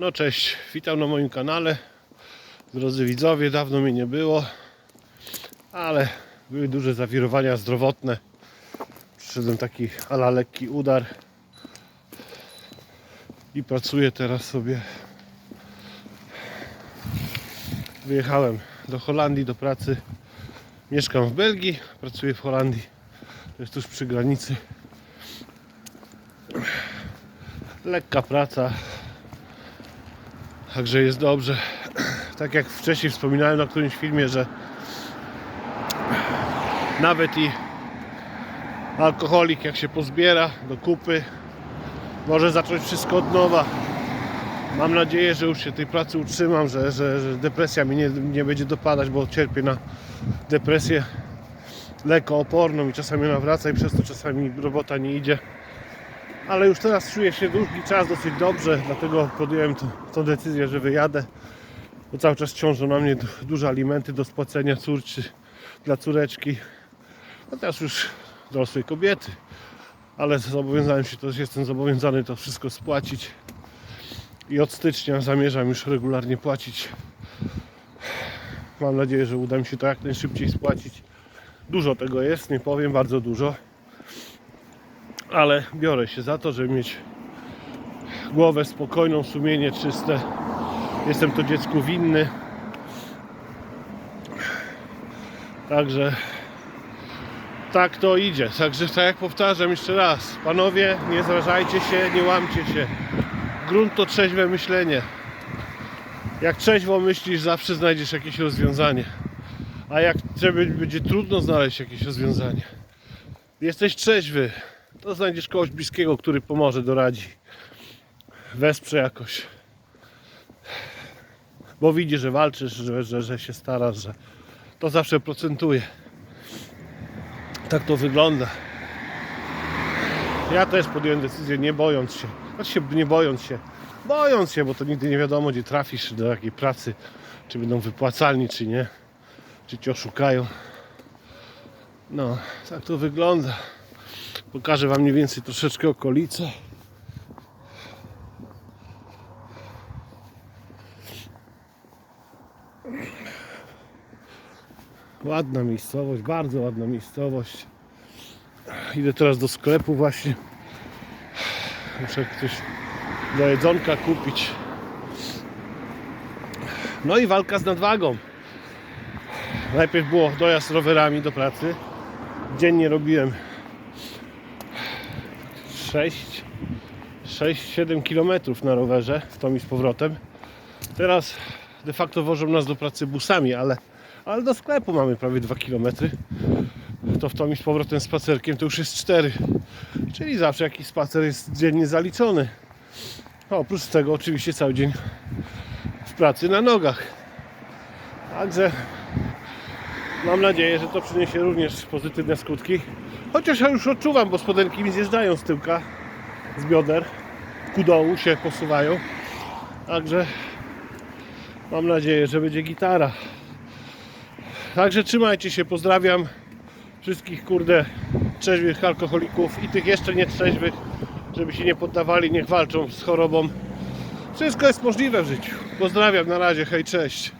No cześć, witam na moim kanale. Drodzy widzowie, dawno mnie nie było, ale były duże zawirowania zdrowotne. Przyszedłem taki ala lekki udar i pracuję teraz sobie. Wyjechałem do Holandii do pracy. Mieszkam w Belgii, pracuję w Holandii. To jest tuż przy granicy. Lekka praca, Także jest dobrze. Tak jak wcześniej wspominałem na którymś filmie, że nawet i alkoholik jak się pozbiera do kupy, może zacząć wszystko od nowa. Mam nadzieję, że już się tej pracy utrzymam, że, że, że depresja mi nie, nie będzie dopadać, bo cierpię na depresję lekooporną i czasami ona wraca i przez to czasami robota nie idzie ale już teraz czuję się długi czas dosyć dobrze, dlatego podjąłem tą decyzję, że wyjadę. Bo cały czas ciążą na mnie du- duże alimenty do spłacenia córczy dla córeczki. No teraz już dorosłej kobiety, ale zobowiązałem się, to jestem zobowiązany to wszystko spłacić. I od stycznia zamierzam już regularnie płacić. Mam nadzieję, że uda mi się to jak najszybciej spłacić. Dużo tego jest, nie powiem, bardzo dużo ale biorę się za to, żeby mieć głowę spokojną, sumienie czyste. Jestem to dziecku winny. Także tak to idzie. Także tak jak powtarzam jeszcze raz, panowie, nie zrażajcie się, nie łamcie się. Grunt to trzeźwe myślenie. Jak trzeźwo myślisz, zawsze znajdziesz jakieś rozwiązanie. A jak będzie trudno znaleźć jakieś rozwiązanie. Jesteś trzeźwy, to znajdziesz kogoś bliskiego, który pomoże, doradzi. Wesprze jakoś. Bo widzi, że walczysz, że, że, że się starasz, że to zawsze procentuje. Tak to wygląda. Ja też podjąłem decyzję nie bojąc się. Znaczy nie bojąc się. Bojąc się, bo to nigdy nie wiadomo gdzie trafisz, do jakiej pracy, czy będą wypłacalni, czy nie. Czy cię oszukają. No, tak to wygląda. Pokażę Wam mniej więcej troszeczkę okolice. Ładna miejscowość, bardzo ładna miejscowość. Idę teraz do sklepu właśnie. Muszę coś do jedzonka kupić. No i walka z nadwagą. Najpierw było dojazd rowerami do pracy. Dziennie robiłem 6 6-7 km na rowerze w tom i z powrotem. Teraz de facto wożą nas do pracy busami, ale, ale do sklepu mamy prawie 2 km. To w tom i z powrotem spacerkiem to już jest 4. Czyli zawsze jakiś spacer jest dziennie zaliczony. Oprócz tego oczywiście cały dzień w pracy na nogach. Także mam nadzieję, że to przyniesie również pozytywne skutki. Chociaż ja już odczuwam, bo spodenki mi zjeżdżają z tyłka, z bioder, ku dołu się posuwają. Także mam nadzieję, że będzie gitara. Także trzymajcie się, pozdrawiam wszystkich kurde trzeźwych alkoholików i tych jeszcze nie trzeźwych, żeby się nie poddawali, niech walczą z chorobą. Wszystko jest możliwe w życiu. Pozdrawiam, na razie, hej, cześć.